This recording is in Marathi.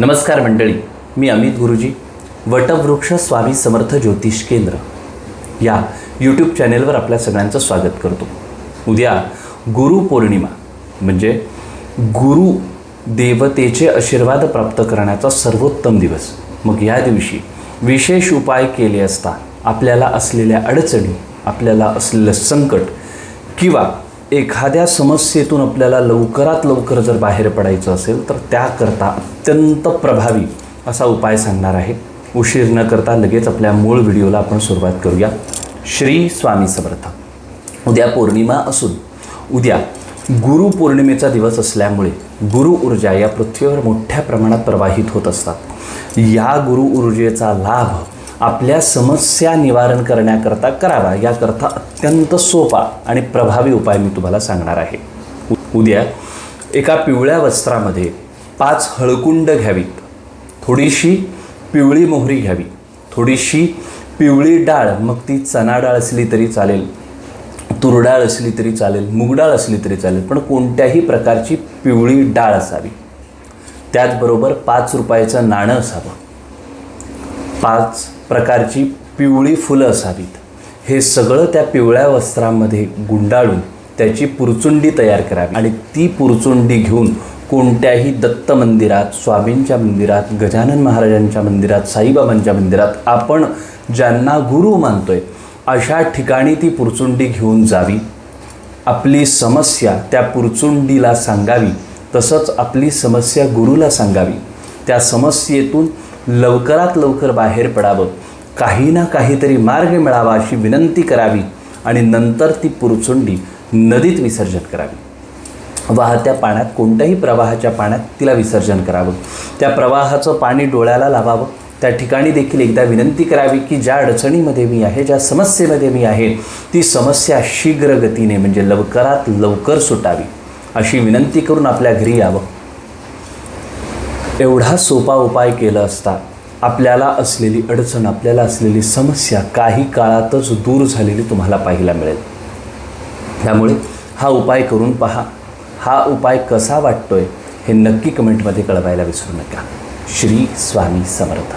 नमस्कार मंडळी मी अमित गुरुजी वटवृक्ष स्वामी समर्थ ज्योतिष केंद्र या यूट्यूब चॅनेलवर आपल्या सगळ्यांचं स्वागत करतो. उद्या गुरुपौर्णिमा म्हणजे गुरु देवतेचे आशीर्वाद प्राप्त करण्याचा सर्वोत्तम दिवस. मग या दिवशी विशेष उपाय केले असता आपल्याला असलेल्या अडचणी आपल्याला असलेलं संकट किंवा एखाद्या समस्येतून आपल्याला लवकरात लवकर जर बाहेर पडायचं असेल तर त्याकरता अत्यंत प्रभावी असा उपाय सांगणार आहे. उशीर न करता लगेच आपल्या मूळ व्हिडिओला आपण सुरुवात करूया. श्री स्वामी समर्थ. उद्या पौर्णिमा असून उद्या गुरुपौर्णिमेचा दिवस असल्यामुळे गुरु ऊर्जा या पृथ्वीवर मोठ्या प्रमाणात प्रवाहित होत असतात. या गुरु ऊर्जेचा लाभ आपल्या समस्या निवारण करण्याकरता करावा याकरता अत्यंत सोपा आणि प्रभावी उपाय मी तुम्हाला सांगणार आहे. उद्या एका पिवळ्या वस्त्रामध्ये पाच हळकुंड घ्यावीत. थोडीशी पिवळी मोहरी घ्यावी. थोडीशी पिवळी डाळ मग ती चना डाळ असली तरी चालेल तूर डाळ असली तरी चालेल मूग डाळ असली तरी चालेल पण कोणत्याही प्रकारची पिवळी डाळ असावी. त्याचबरोबर पाच रुपयाचं नाणं असावं. पाच प्रकारची पिवळी फुलं असावीत. हे सगळं त्या पिवळ्या वस्त्रामध्ये गुंडाळून त्याची पुरचुंडी तयार करावी आणि ती पुरचुंडी घेऊन कोणत्याही दत्त मंदिरात स्वामींच्या मंदिरात गजानन महाराजांच्या मंदिरात साईबाबांच्या मंदिरात आपण ज्यांना गुरु मानतोय अशा ठिकाणी ती पुरचुंडी घेऊन जावी. आपली समस्या त्या पुरचुंडीला सांगावी तसंच आपली समस्या गुरुला सांगावी. त्या समस्येतून लवकरात लवकर बाहेर पडावं. काही ना काहीतरी मार्ग मिळावा अशी विनंती करावी आणि नंतर ती पुरचुंडी नदीत विसर्जन करावी. वाहत्या पाण्यात कोणत्याही प्रवाहाच्या पाण्यात तिला विसर्जन करावं. त्या प्रवाहाचं पाणी डोळ्याला लावावं. त्या ठिकाणी देखील एकदा विनंती करावी की ज्या अडचणीमध्ये मी आहे ज्या समस्येमध्ये मी आहे ती समस्या शीघ्र गतीने म्हणजे लवकरात लवकर सुटावी अशी विनंती करून आपल्या घरी यावं. एवढा सोपा उपाय केला असता आपल्याला असलेली अडचण आपल्याला असलेली समस्या काही काळातच दूर झालेली तुम्हाला पाहायला मिळेल. त्यामुळे हा उपाय करून पहा. हा उपाय कसा वाटतोय हे नक्की कमेंटमध्ये कळवायला विसरू नका. श्री स्वामी समर्थ.